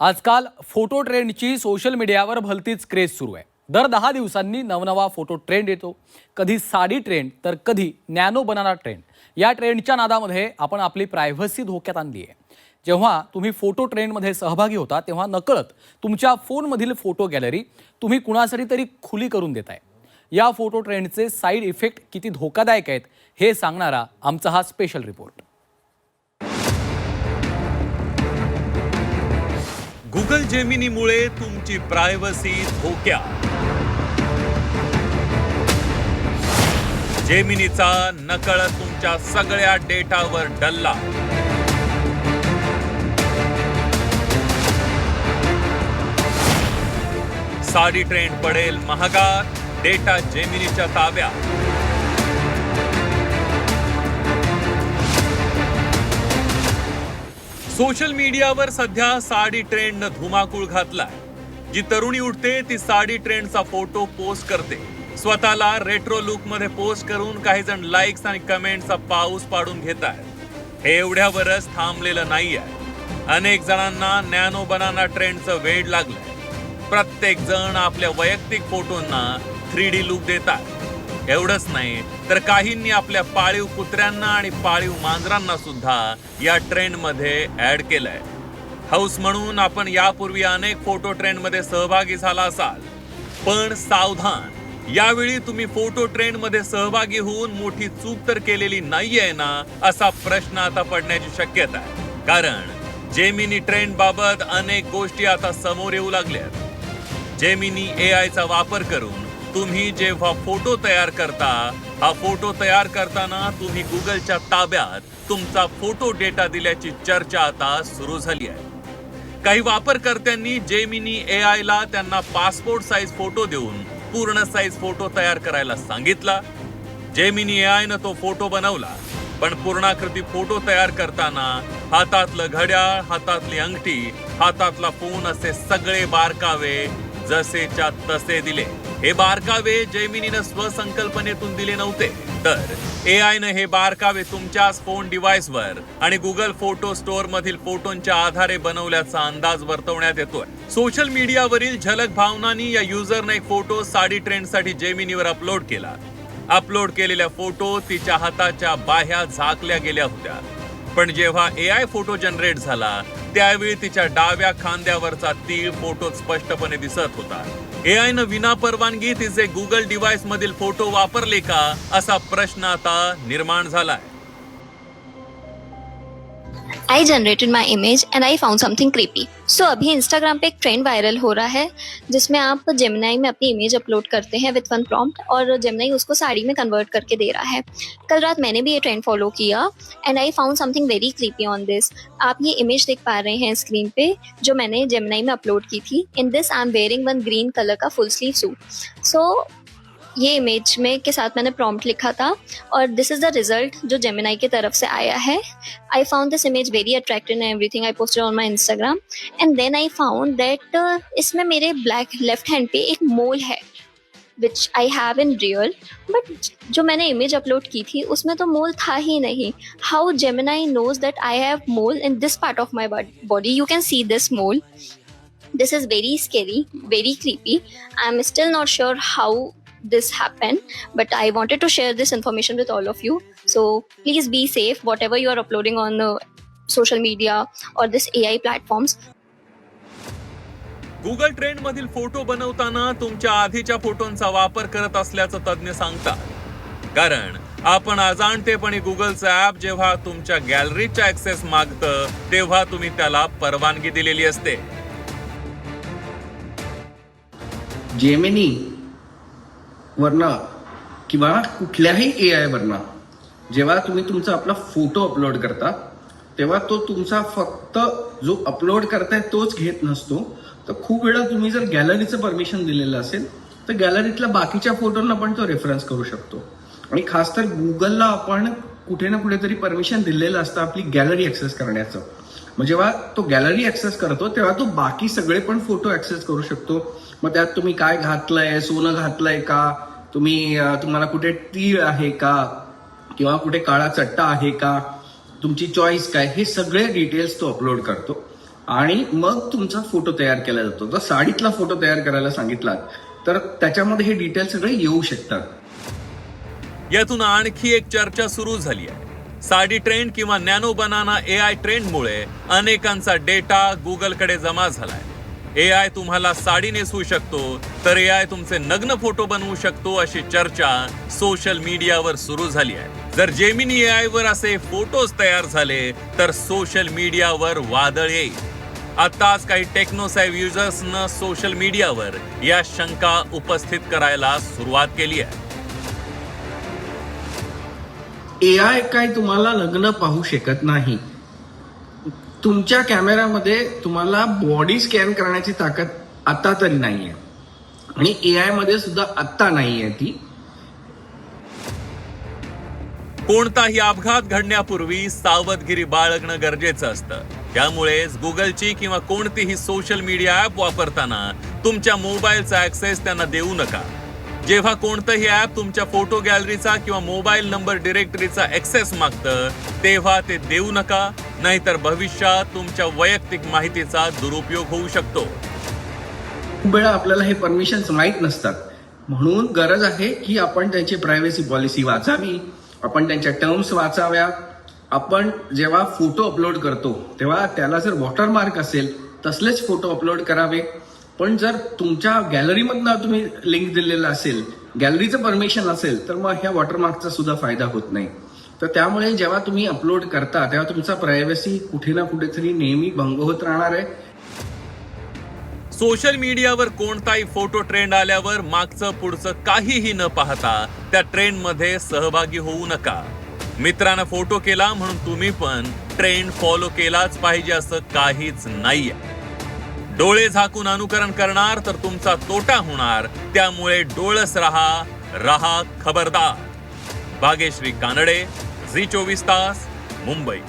आजकाल photo ट्रेंडची social मीडियावर भलतीच क्रेज सुरू आहे. दर दहा दिवसांनी नवनवा फोटो ट्रेंड येतो. कधी साडी ट्रेंड तर कधी नॅनो बनाना ट्रेंड. या ट्रेंडच्या नादामध्ये आपण आपली प्रायव्हसी धोक्यात आणली आहे. जेव्हा तुम्ही फोटो ट्रेंडमध्ये सहभागी होता तेव्हा नकळत तुमच्या फोनमधील फोटो गॅलरी तुम्ही कुणासाठी तरी खुली करून देत आहे या फोटो ट्रेंडचे साईड इफेक्ट किती धोकादायक आहेत हे सांगणारा आमचा हा स्पेशल रिपोर्ट. गुगल जेमिनीमुळे तुमची प्रायव्हसी धोक्यात जेमिनीचा नकळत तुमच्या सगळ्या डेटावर डल्ला. साडी ट्रेंड पडेल महागात डेटा जेमिनीच्या ताब्यात. सोशल मीडियावर सध्या साडी ट्रेंडनं धुमाकूळ घातलाय. जी तरुणी उठते ती साडी ट्रेंडचा फोटो पोस्ट करते. स्वतःला रेट्रो लुकमध्ये पोस्ट करून काही जण लाईक्स आणि कमेंटचा पाऊस पाडून घेत आहेत हे एवढ्यावरच थांबलेलं नाही आहे अनेक जणांना नॅनो बनाना ट्रेंडचं वेड लागलंय. प्रत्येक जण आपल्या वैयक्तिक फोटोंना थ्री डी लुक देतात. एवढंच नाही तर काहींनी आपल्या पाळीव कुत्र्यांना आणि पाळीव मांजरांना सुद्धा या ट्रेंडमध्ये ॲड ऍड केलंय. हाऊस म्हणून आपण यापूर्वी अनेक फोटो ट्रेंडमध्ये सहभागी झाला असाल पण सावधान यावेळी तुम्ही फोटो ट्रेंडमध्ये सहभागी होऊन मोठी चूक तर केलेली नाहीये ना असा प्रश्न आता पडण्याची शक्यता आहे. कारण जेमिनी ट्रेंड बाबत अनेक गोष्टी आता समोर येऊ लागल्यात. जेमिनी ए आयचा वापर करून तुम्ही जेव्हा फोटो तयार करता हा फोटो तयार करताना तुम्ही गुगलच्या ताब्यात तुमचा फोटो डेटा दिल्याची चर्चा आता सुरू झाली आहे. काही वापरकर्त्यांनी जेमिनी ए ला त्यांना पासपोर्ट साईज फोटो देऊन पूर्ण साईज फोटो तयार करायला सांगितला. जेमिनी ए न तो फोटो बनवला पण पूर्णाकृती फोटो तयार करताना हातातलं घड्याळ हातातली अंगठी हातातला फोन असे सगळे बारकावे जसेच्या तसे दिले. हे बारकावे जैमिनीनं स्वसंकल्पनेतून दिले नव्हते. तर ए आयनं हे बारकावे तुमच्याच फोन डिव्हाइसवर आणि गुगल फोटो स्टोअर मधील फोटोंच्या आधारे बनवल्याचा अंदाज वर्तवण्यात येतोय. सोशल मीडियावरील झलक भावनानी या युजरने एक फोटो साडी ट्रेंडसाठी जेमिनीवर अपलोड केला. अपलोड केलेल्या फोटो तिच्या हाताच्या बाह्या झाकल्या गेल्या होत्या. पण जेव्हा ए आय फोटो जनरेट झाला त्यावेळी तिच्या डाव्या खांद्यावरचा तीळ फोटोत स्पष्टपणे दिसत होता. ए आयनं विना परवानगी तिचे गुगल डिव्हाइस मधील फोटो वापरले का असा प्रश्न आता निर्माण झालाय. I generated my image and I found something creepy so अभी इंस्टाग्राम पे एक ट्रेंड वायरल हो रहा है, जिसमें आप जेमिनाई में अपनी इमेज अपलोड करते हैं विथ वन प्रॉम्प्ट और जेमिनाई उसको साड़ी में कन्वर्ट करके दे रहा है। कल रात मैंने भी ये trend follow KIA and I found something very creepy on this आप ये इमेज देख पा रहे हैं स्क्रीन पे, जो मैंने जेमिनाई में अपलोड की थी। In this I am wearing one green colour का फुल स्लीव सूट सो ये इमेज में के साथ मैंने प्रॉम्प्ट लिखा था और दिस इज़ द रिज़ल्ट जो जेमिनाई की तरफ़ से आया है। I found this image very attractive and everything I posted on my Instagram and then I found that इसमें मेरे ब्लैक लेफ़्ट हैंड पे एक मोल है which I have in real but जो मैंने इमेज अपलोड की थी, उसमें तो मोल था ही नहीं। How Gemini knows that I have mole in this part of my body you can see this mole this is very scary very creepy I am still not sure how this happened but i wanted to share this information with all of you so please be safe whatever you are uploading on uh, social media or this ai platforms Google trend मधील photo बनवताना तुमच्या आधीच्या फोटोंचा वापर करत असल्याचं तज्ज्ञ सांगतात कारण आपण अजाणतेपणे गुगलचं ऍप जेव्हा तुमच्या गॅलरीच्या ऍक्सेस मागतं तेव्हा तुम्ही त्याला परवानगी दिलेली असते जेमिनी वरनं किंवा कुठल्याही ए आय वरनं जेव्हा तुम्ही तुमचा आपला फोटो अपलोड करता तेव्हा तो तुमचा फक्त जो अपलोड करताय तोच घेत नसतो. तर खूप वेळा तुम्ही जर गॅलरीचं परमिशन दिलेलं असेल तर गॅलरीतल्या बाकीच्या फोटोंना पण तो रेफरन्स करू शकतो. आणि खास तर गुगलला आपण कुठे ना कुठेतरी परमिशन दिलेलं असतं आपली गॅलरी ऍक्सेस करण्याचं. मग जेव्हा तो गॅलरी ऍक्सेस करतो तेव्हा तो बाकी सगळे पण फोटो ऍक्सेस करू शकतो. मग त्यात तुम्ही काय घातलंय सोनं घातलंय का? तुम्ही तुम्हाला कुठे तीळ आहे का? किंवा कुठे काळा चट्टा आहे का? तुमची चॉईस काय? हे सगळे डिटेल्स तो अपलोड करतो. आणि मग तुमचा फोटो तयार केला जातो. जर साडीतला फोटो तयार करायला सांगितलात तर त्याच्यामध्ये हे डिटेल्स सगळे येऊ शकतात. यातून आणखी एक चर्चा सुरू झाली आहे. साडी ट्रेंड किंवा नॅनो बनाना ए आय ट्रेंडमुळे अनेकांचा डेटा गुगलकडे जमा झालाय. ए आय तुम्हाला साडी नेसवू शकतो तर ए आय तुमचे नग्न फोटो बनवू शकतो अशी चर्चा सोशल मीडियावर सुरू झाली आहे. जर जेमिनी ए आय वर असे फोटोज तयार झाले तर सोशल मीडियावर वादळ येईल. आताच काही टेक्नोसॅव युजर्सनं सोशल मीडियावर या शंका उपस्थित करायला सुरुवात केली आहे. ए आय काय तुम्हाला लग्न पाहू शकत नाही? तुमच्या कॅमेऱ्यामध्ये तुम्हाला बॉडी स्कॅन करण्याची ताकद आता तरी नाही आहे आणि ए आयमध्ये सुद्धा आत्ता नाहीये ती. कोणताही अपघात घडण्यापूर्वी सावधगिरी बाळगणं गरजेचं असतं. त्यामुळेच गुगलची किंवा कोणतीही सोशल मीडिया ऍप वापरताना तुमच्या मोबाईलचा ऍक्सेस त्यांना देऊ नका. जेव्हा कोणतंही ऍप तुमच्या फोटो गॅलरीचा किंवा मोबाईल नंबर डिरेक्टरीचा ऍक्सेस मागतं तेव्हा ते देऊ नका. नाहीतर भविष्यात तुमच्या वैयक्तिक माहितीचा दुरुपयोग होऊ शकतो. खूप वेळा आपल्याला हे परमिशन्स माहीत नसतात. म्हणून गरज आहे की आपण त्यांची प्रायव्हसी पॉलिसी वाचावी आपण त्यांच्या टर्म्स वाचाव्या. आपण जेव्हा फोटो अपलोड करतो तेव्हा त्याला जर वॉटरमार्क असेल तसलेच फोटो अपलोड करावे. पण जर तुमच्या गॅलरीमधनं तुम्ही लिंक दिलेला असेल गॅलरीचं परमिशन असेल तर मग ह्या वॉटरमार्कचा सुद्धा फायदा होत नाही. तर त्यामुळे जेव्हा तुम्ही अपलोड करता तेव्हा तुमचा प्रायव्हसी कुठे ना कुठेतरी नेहमी भंग होत राहणार आहे. सोशल मीडियावर कोणताही फोटो ट्रेंड आल्यावर मागचं पुढचं काहीही न पाहता त्या ट्रेंडमध्ये सहभागी होऊ नका. मित्रानं फोटो केला म्हणून तुम्ही पण ट्रेंड फॉलो केलाच पाहिजे असं काहीच नाहीये. डोळे झाकून अनुकरण करणार तर तुमचा तोटा होणार त्यामुळे डोळस रहा रहा खबरदार. भाग्यश्री कानडे झी चोवीस तास मुंबई.